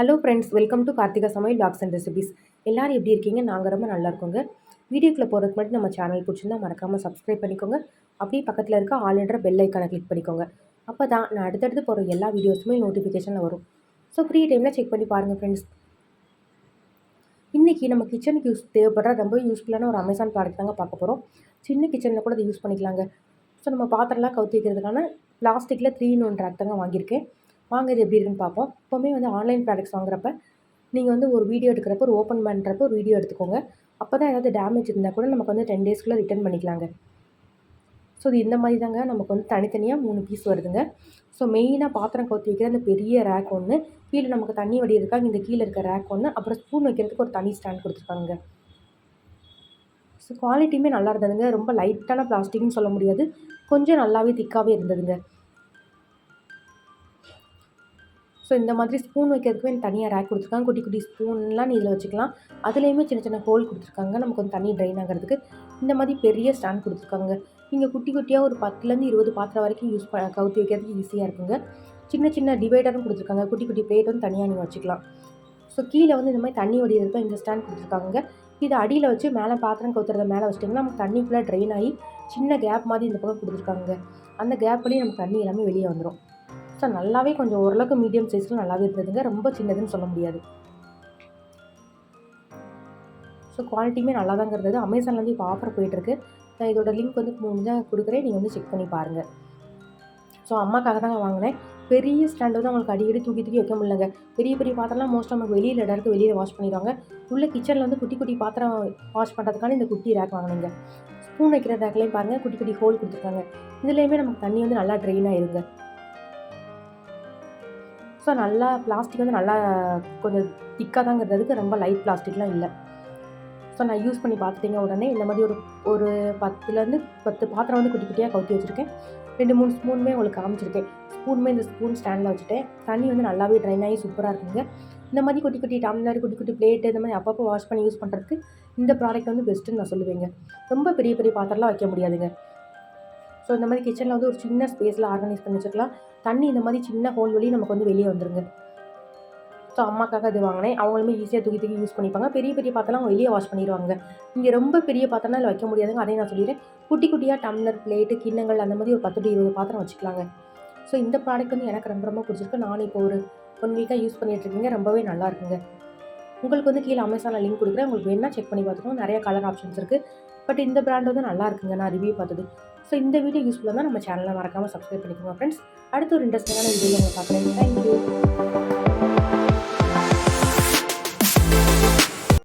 Hello friends welcome to Karthika சமையல் logs and recipes எல்லோரும் எப்படி இருக்கீங்க? நாங்கள் ரொம்ப நல்லா இருக்கோங்க. வீடியோக்குள்ளே போகிறதுக்கு முன்னாடி நம்ம சேனல் பிடிச்சிருந்தா மறக்காமல் சப்ஸ்கிரைப் பண்ணிக்கோங்க. அப்படியே பக்கத்தில் இருக்க ஆல்என்ற பெல் ஐக்கானை கிளிக் பண்ணிக்கோங்க. அப்போ தான் நான் அடுத்தடுத்து போகிற எல்லா வீடியோஸுமே நோட்டிஃபிகேஷனில் வரும். ஸோ ஃப்ரீ டைமில் செக் பண்ணி பாருங்கள் ஃப்ரெண்ட்ஸ் இன்றைக்கி நம்ம கிச்சனுக்கு யூஸ் தேவைப்படுற ரொம்ப யூஸ்ஃபுல்லான ஒரு அமேசான் ப்ராடக்ட் தாங்க பார்க்க போகிறோம் சின்ன கிச்சனில் கூட அதை யூஸ் பண்ணிக்கலாங்க. ஸோ நம்ம பாத்திரம்லாம் கவுத்தி வைக்கிறதுக்கான பிளாஸ்டிக்கில் த்ரீ இன் ஒன் ரேக் தாங்க வாங்கியிருக்கேன். வாங்க இது எப்படி இருக்குன்னு பார்ப்போம். எப்போவுமே வந்து ஆன்லைன் ப்ராடக்ட்ஸ் வாங்குறப்ப நீங்கள் வந்து ஒரு வீடியோ எடுக்கிறப்ப ஒரு ஓப்பன் பண்ணுறப்ப ஒரு வீடியோ எடுத்துக்கோங்க. அப்போ தான் ஏதாவது டேமேஜ் இருந்தால் கூட நமக்கு வந்து டென் டேஸ்க்குள்ளே ரிட்டர்ன் பண்ணிக்கலாங்க. ஸோ இது இந்த மாதிரி தாங்க நமக்கு வந்து தனித்தனியாக மூணு பீஸ் வருதுங்க. ஸோ மெயினாக பாத்திரம் கவுத்து வைக்கிற அந்த பெரிய ரேக் ஒன்று கீழே நமக்கு தண்ணி வடி இருக்காங்க. இந்த கீழே இருக்க ரேக் ஒன்று அப்புறம் ஸ்பூன் வைக்கிறதுக்கு ஒரு தனி ஸ்டாண்ட் கொடுத்துருக்காங்க. ஸோ குவாலிட்டியுமே நல்லா இருந்ததுங்க. ரொம்ப லைட்டான பிளாஸ்டிக்னு சொல்ல முடியாது. கொஞ்சம் நல்லாவே திக்காகவே இருந்ததுங்க. ஸோ இந்த மாதிரி ஸ்பூன் வைக்கிறதுக்குமே தனியாக ரேக் கொடுத்துருக்காங்க. குட்டி குட்டி ஸ்பூன்லாம் நீ இதில் வச்சுக்கலாம். அதுலேயுமே சின்ன சின்ன ஹோல் கொடுத்துருக்காங்க. நமக்கு வந்து தண்ணி ட்ரைன் ஆகிறதுக்கு. இந்த மாதிரி பெரிய ஸ்டாண்ட் கொடுத்துருக்காங்க. நீங்கள் குட்டி குட்டியாக ஒரு பத்துலேருந்து இருபது பாத்திரம் வரைக்கும் யூஸ் ப கவுத்தி வைக்கிறதுக்கு ஈஸியாக இருக்குங்க. சின்ன சின்ன டிவைடரும் கொடுத்துருக்காங்க. குட்டி குட்டி பிளேட் வந்து தனியாக நீங்கள் வச்சுக்கலாம். ஸோ கீழே வந்து இந்த மாதிரி தண்ணி வடிகிறதுக்கு இந்த ஸ்டாண்ட் கொடுத்துருக்காங்க. இது அடியில் வச்சு மேலே பாத்திரம் கவுத்துறத மேலே வச்சிட்டிங்கன்னா நமக்கு தண்ணி ஃபுல்லாக ட்ரெயின் ஆகி சின்ன கேப் மாதிரி இந்த பக்கம் கொடுத்துருக்காங்க. அந்த கேப்லேயும் நமக்கு தண்ணி எல்லாமே வெளியே வந்துடும் ஸோ நல்லாவே கொஞ்சம் ஓரளவுக்கு மீடியம் சைஸில் நல்லாவே இருந்ததுங்க. ரொம்ப சின்னதுன்னு சொல்ல முடியாது. ஸோ குவாலிட்டியுமே நல்லா தாங்க இருந்தது அமேசான்லேருந்து இப்போ ஆஃபர் போயிட்டுருக்கு. நான் இதோட லிங்க் வந்து முடிஞ்சால் கொடுக்குறேன். நீங்கள் வந்து செக் பண்ணி பாருங்கள் ஸோ அம்மாக்காக தாங்க வாங்கினேன். பெரிய ஸ்டாண்ட் வந்து அவங்களுக்கு அடிக்கடி தூக்கி தூக்கி வைக்க முடியலங்க. பெரிய பெரிய பாத்திரம்லாம் மோஸ்ட் நமக்கு வெளியில் இடம் இருக்குது வெளியில் வாஷ் பண்ணிடுவாங்க. உள்ள கிச்சனில் வந்து குட்டி குட்டி பாத்திரம் வாஷ் பண்ணுறதுக்கான இந்த குட்டி ரேக் வாங்கினீங்க. ஸ்பூன் வைக்கிற ரேக்லேயும் பாருங்கள் குட்டி குட்டி ஹோல் கொடுத்துருக்காங்க. இதுலேயுமே நமக்கு தண்ணி வந்து நல்லா ட்ரெயின் ஆயிருங்க. ஸோ நல்லா பிளாஸ்டிக் வந்து நல்லா கொஞ்சம் திக்காக தாங்கிறதுக்கு ரொம்ப லைட் பிளாஸ்டிக்லாம் இல்லை. ஸோ நான் யூஸ் பண்ணி பார்த்துட்டீங்க உடனே இந்த மாதிரி ஒரு ஒரு பத்துலேருந்து பத்து பாத்திரம் வந்து குட்டி குட்டியாக கவுத்தி வச்சுருக்கேன். ரெண்டு மூணு ஸ்பூனுமே உங்களுக்கு காமிச்சிருக்கேன். ஸ்பூனுமே இந்த ஸ்பூன் ஸ்டாண்டில் வச்சுட்டேன். தண்ணி வந்து நல்லாவே ட்ரைன் ஆகி சூப்பராக இருக்குங்க. இந்த மாதிரி குட்டி குட்டி டம்ளர் குட்டி குட்டி பிளேட்டு இந்த மாதிரி அப்பப்போ வாஷ் பண்ணி யூஸ் பண்ணுறதுக்கு இந்த ப்ராடக்ட் வந்து பெஸ்ட்டுன்னு நான் சொல்லுவேங்க. ரொம்ப பெரிய பெரிய பாத்திரம்லாம் வைக்க முடியாதுங்க. ஸோ இந்த மாதிரி கிச்சனில் வந்து ஒரு சின்ன ஸ்பேஸில் ஆர்கனைஸ் பண்ணி வச்சுக்கலாம் தண்ணி இந்த மாதிரி சின்ன ஹோல் வழி நமக்கு வந்து வெளியே வந்துருங்க. ஸோ அம்மாக்காக இது வாங்கினேன். அவங்களுமே ஈஸியாக தூக்கி தூக்கி யூஸ் பண்ணிப்பாங்க. பெரிய பெரிய பாத்திரம் அவங்க வெளியே வாஷ் பண்ணிடுவாங்க. இங்கே ரொம்ப பெரிய பாத்திரம்னா அதில் வைக்க முடியாதுங்க. அதையும் நான் சொல்லிடுறேன். குட்டி குட்டியாக டம்ளர் பிளேட்டு கிண்ணங்கள் அந்த மாதிரி ஒரு பத்து டு இருபது பாத்திரம் வச்சுக்கலாங்க. ஸோ இந்த ப்ராடக்ட் வந்து எனக்கு ரொம்ப ரொம்ப பிடிச்சிருக்கு. நானும் இப்போ ஒரு ஒன் வீக்காக யூஸ் பண்ணிகிட்ருக்கீங்க ரொம்பவே நல்லா இருக்குங்க. உங்களுக்கு வந்து கீழே அமேசானில் லிங்க் கொடுக்குறேன். உங்களுக்கு வேணால் செக் பண்ணி பார்த்துக்கோங்க. நிறைய கலர் ஆப்ஷன்ஸ் இருக்குது பட் இந்த ப்ராண்ட் வந்து நல்லா இருக்குங்க. நான் ரிவ்யூ பார்த்தது. ஸோ இந்த வீடியோ யூஸ்ஃபுல்லாக தான் நம்ம சேனலை மறக்காமல் சப்ஸ்கிரைப் பண்ணிக்கோங்க ஃப்ரெண்ட்ஸ் அடுத்த ஒரு இன்ட்ரெஸ்டிங்கான வீடியோ உங்களை பார்க்குறேன்.